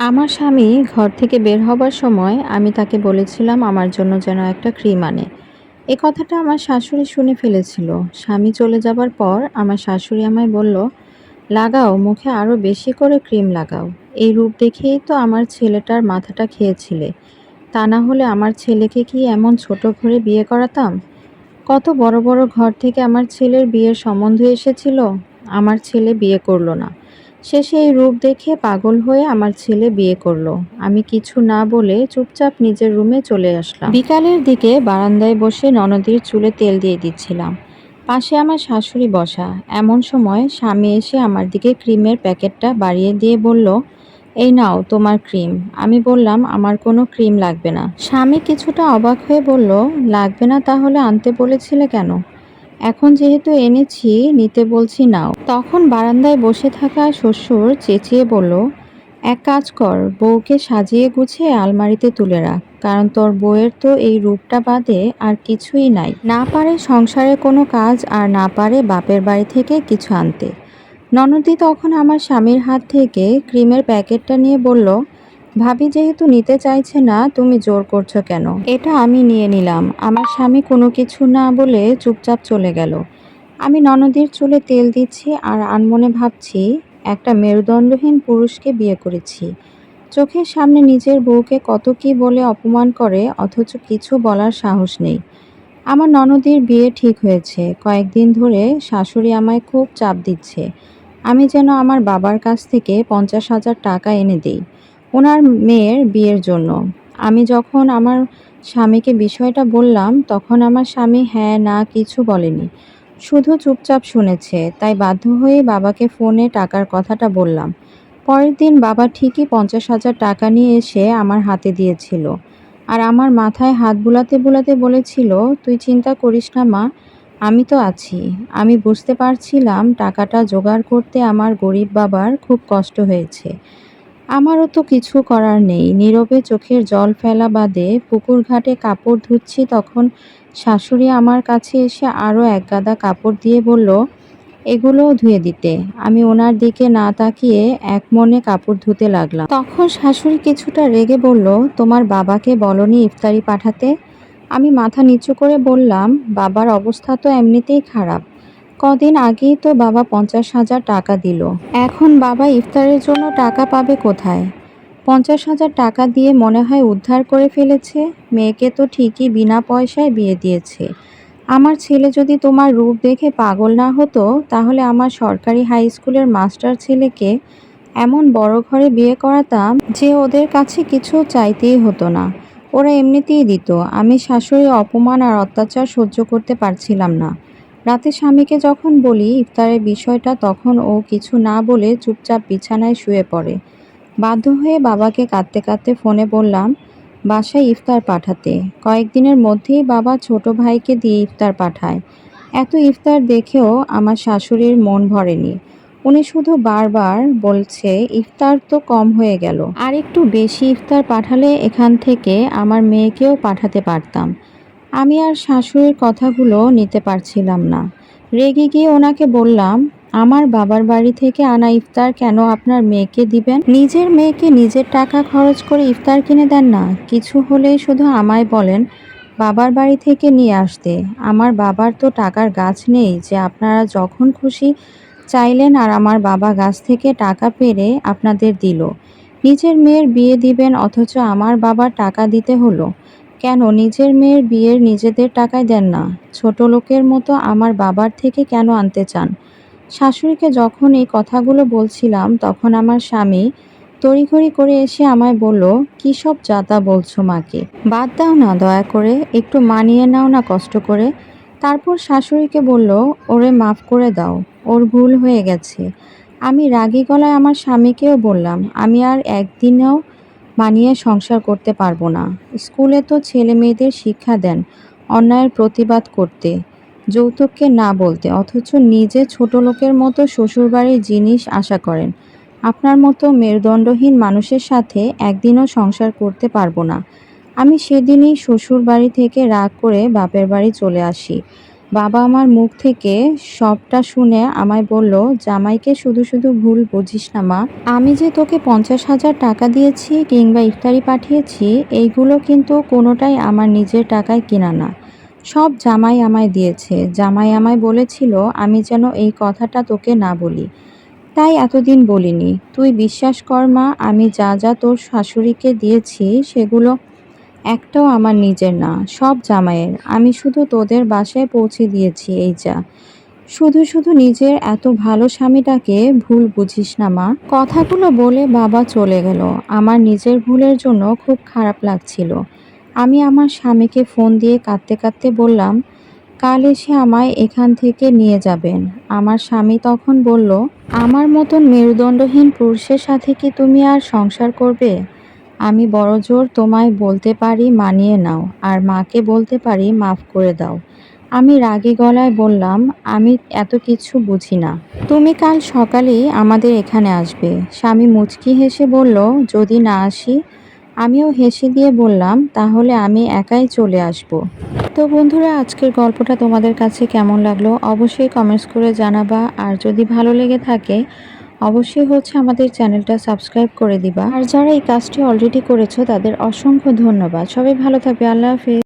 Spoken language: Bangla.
আমার স্বামী ঘর থেকে বের হবার সময় আমি তাকে বলেছিলাম আমার জন্য যেন একটা ক্রিম আনে। এ কথাটা আমার শাশুড়ি শুনে ফেলেছিল। স্বামী চলে যাবার পর আমার শাশুড়ি আমায় বলল, লাগাও, মুখে আরও বেশি করে ক্রিম লাগাও। এই রূপ দেখেই তো আমার ছেলেটার মাথাটা খেয়েছিলে। তা না হলে আমার ছেলেকে কি এমন ছোট ঘরে বিয়ে করাতাম? কত বড় বড় ঘর থেকে আমার ছেলের বিয়ের সম্বন্ধ এসেছিল। আমার ছেলে বিয়ে করল না। শেষে এই রূপ দেখে পাগল হয়ে আমার ছেলে বিয়ে করল। আমি কিছু না বলে চুপচাপ নিজের রুমে চলে আসলাম। বিকালের দিকে বারান্দায় বসে ননদীর চুলে তেল দিয়ে দিচ্ছিলাম। পাশে আমার শাশুড়ি বসা। এমন সময় স্বামী এসে আমার দিকে ক্রিমের প্যাকেটটা বাড়িয়ে দিয়ে বলল, এই নাও তোমার ক্রিম। আমি বললাম, আমার কোনো ক্রিম লাগবে না। স্বামী কিছুটা অবাক হয়ে বলল, লাগবে না তাহলে আনতে বলেছিলে কেন? এখন যেহেতু এনেছি, নিতে বলছি নাও। তখন বারান্দায় বসে থাকা শ্বশুর চেঁচিয়ে বলল, এক কাজ কর, বউকে সাজিয়ে গুছিয়ে আলমারিতে তুলে রাখ, কারণ তোর বউয়ের তো এই রূপটা বাদে আর কিছুই নাই। না পারে সংসারে কোনো কাজ আর না পারে বাপের বাড়ি থেকে কিছু আনতে। ননদি তখন আমার স্বামীর হাত থেকে ক্রিমের প্যাকেটটা নিয়ে বলল ভাবি যেহেতু নিতে চাইছে না, তুমি জোর করছ কেন? এটা আমি নিয়ে নিলাম। আমার স্বামী কোনো কিছু না বলে চুপচাপ চলে গেল। আমি ননদির চুলে তেল দিচ্ছি আর আনমনে ভাবছি, একটা মেরুদণ্ডহীন পুরুষকে বিয়ে করেছি। চোখের সামনে নিজের বউকে কত কি বলে অপমান করে, অথচ কিছু বলার সাহস নেই। আমার ননদির বিয়ে ঠিক হয়েছে। কয়েকদিন ধরে শাশুড়ি আমায় খুব চাপ দিচ্ছে। আমি যেন আমার বাবার কাছ থেকে পঞ্চাশ হাজার টাকা এনে দিই। ওনার মেয়ের বিয়ের জন্য। আমি যখন আমার স্বামীকে বিষয়টা বললাম, তখন আমার স্বামী হ্যাঁ না কিছু বলেনি। শুধু চুপচাপ শুনেছে, তাই বাধ্য হয়ে বাবাকে ফোনে টাকার কথাটা বললাম। পরের দিন বাবা ঠিকই পঞ্চাশ হাজার টাকা নিয়ে এসে আমার হাতে দিয়েছিল। আর আমার মাথায় হাত বুলাতে বুলাতে বলেছিল, তুই চিন্তা করিস না মা, আমি তো আছি। আমি বুঝতে পারছিলাম টাকাটা জোগাড় করতে আমার গরিব বাবার খুব কষ্ট হয়েছে। আমারও তো কিছু করার নেই। নীরবে চোখের জল ফেলা বাদে পুকুর ঘাটে কাপড় ধুচ্ছি তখন শাশুড়ি আমার কাছে এসে আরও এক গাদা কাপড় দিয়ে বলল, এগুলোও ধুয়ে দিতে। আমি ওনার দিকে না তাকিয়ে এক মনে কাপড় ধুতে লাগলাম। তখন শাশুড়ি কিছুটা রেগে বলল, তোমার বাবাকে বলনি ইফতারি পাঠাতে? আমি মাথা নিচু করে বললাম, বাবার অবস্থা তো এমনিতেই খারাপ। কদিন আগেই তো বাবা পঞ্চাশ হাজার টাকা দিল। এখন বাবা ইফতারের জন্য টাকা পাবে কোথায়? পঞ্চাশ হাজার টাকা দিয়ে মনে হয় উদ্ধার করে ফেলেছে। মেয়েকে তো ঠিকই বিনা পয়সায় বিয়ে দিয়েছে। আমার ছেলে যদি তোমার রূপ দেখে পাগল না হতো, তাহলে আমার সরকারি হাই স্কুলের মাস্টার ছেলেকে এমন বড় ঘরে বিয়ে করাতাম যে ওদের কাছে কিছু চাইতেই হতো না। ওরা এমনিতেই দিত। আমি শাশুড়ি অপমান আর অত্যাচার সহ্য করতে পারছিলাম না। রাতে স্বামীকে যখন বলি ইফতারের বিষয়টা, তখন ও কিছু না বলে চুপচাপ বিছানায় শুয়ে পড়ে। বাধ্য হয়ে বাবাকে কাঁদতে কাঁদতে ফোনে বললাম, বাসায় ইফতার পাঠাতে। কয়েকদিনের মধ্যেই বাবা ছোট ভাইকে দিয়ে ইফতার পাঠায়। এত ইফতার দেখেও আমার শাশুড়ির মন ভরেনি। উনি শুধু বারবার বলছে, ইফতার তো কম হয়ে গেল। আর একটু বেশি ইফতার পাঠালে এখান থেকে আমার মেয়েকেও পাঠাতে পারতাম। আমি আর শাশুড়ির কথাগুলো নিতে পারছিলাম না। রেগে গিয়ে ওনাকে বললাম, আমার বাবার বাড়ি থেকে আনা ইফতার কেন আপনার মেয়েকে দিবেন? নিজের মেয়েকে নিজের টাকা খরচ করে ইফতার কিনে দেন না। কিছু হলেই শুধু আমায় বলেন, বাবার বাড়ি থেকে নিয়ে আসতে। আমার বাবার তো টাকার গাছ নেই যে আপনারা যখন খুশি চাইলেন আর আমার বাবা গাছ থেকে টাকা পেরে আপনাদের দিল। নিজের মেয়ের বিয়ে দিবেন অথচ আমার বাবার টাকা দিতে হলো। কেন নিজের মেয়ের বিয়ের নিজেদের টাকায় দেন না? ছোট লোকের মতো আমার বাবার থেকে কেন আনতে চান? শাশুড়িকে যখন এই কথাগুলো বলছিলাম, তখন আমার স্বামী তড়িঘড়ি করে এসে আমায় বলল, কী সব যাতা বলছো মাকে? বাদ দাও না দয়া করে, একটু মানিয়ে নাও না কষ্ট করে। তারপর শাশুড়িকে বলল, ওরে মাফ করে দাও, ওর ভুল হয়ে গেছে। আমি রাগী গলায় আমার স্বামীকেও বললাম, আমি আর একদিনেও মানিয়ে সংসার করতে পারব না। স্কুলে তো ছেলে মেয়েদের শিক্ষা দেন, অন্যায়ের প্রতিবাদ করতে, যৌতুককে না বলতে, অথচ নিজে ছোট লোকের মতো শ্বশুরবাড়ির জিনিস আশা করেন। আপনার মতো মেরুদণ্ডহীন মানুষের সাথে একদিনও সংসার করতে পারব না। আমি সেদিনই শ্বশুর বাড়ি থেকে রাগ করে বাপের বাড়ি চলে আসি। বাবা আমার মুখ থেকে সবটা শুনে আমায় বলল, জামাইকে শুধু শুধু ভুল বুঝিস না মা। আমি যে তোকে পঞ্চাশ হাজার টাকা দিয়েছি কিংবা ইফতারি পাঠিয়েছি, এইগুলো কিন্তু কোনোটাই আমার নিজের টাকায় কেনা না। সব জামাই আমায় দিয়েছে। জামাই আমায় বলেছিল, আমি যেন এই কথাটা তোকে না বলি। তাই এতদিন বলিনি। তুই বিশ্বাস কর মা, আমি যা যা তোর শাশুড়িকে দিয়েছি, সেগুলো একটাও আমার নিজের না, সব জামাইয়ের। আমি শুধু তোদের বাসায় পৌঁছে দিয়েছি, এই যা। শুধু শুধু নিজের এত ভালো স্বামীটাকে ভুল বুঝিস না, মা। কথাগুলো বলে বাবা চলে গেল। আমার নিজের ভুলের জন্য খুব খারাপ লাগছিল। আমি আমার স্বামীকে ফোন দিয়ে কাঁদতে কাঁদতে বললাম, কাল এসে আমায় এখান থেকে নিয়ে যাবেন। আমার স্বামী তখন বলল, আমার মতন মেরুদণ্ডহীন পুরুষের সাথে কি তুমি আর সংসার করবে? আমি বড় জোর তোমায় বলতে পারি মানিয়ে নাও, আর মাকে বলতে পারি মাফ করে দাও। আমি রাগী গলায় বললাম, আমি এত কিছু বুঝি না। তুমি কাল সকালেই আমাদের এখানে আসবে। স্বামী মুচকি হেসে বলল, যদি না আসি? আমিও হেসে দিয়ে বললাম, তাহলে আমি একাই চলে আসব। তো বন্ধুরা, আজকের গল্পটা তোমাদের কাছে কেমন লাগল? অবশ্যই কমেন্টস করে জানাবা, আর যদি ভালো লেগে থাকে অবশ্যই হচ্ছে আমাদের চ্যানেলটা সাবস্ক্রাইব করে দিবা। আর যারা এই কাজটি অলরেডি করেছ, তাদের অসংখ্য ধন্যবাদ। সবাই ভালো থাকবে। আল্লাহ হাফেজ।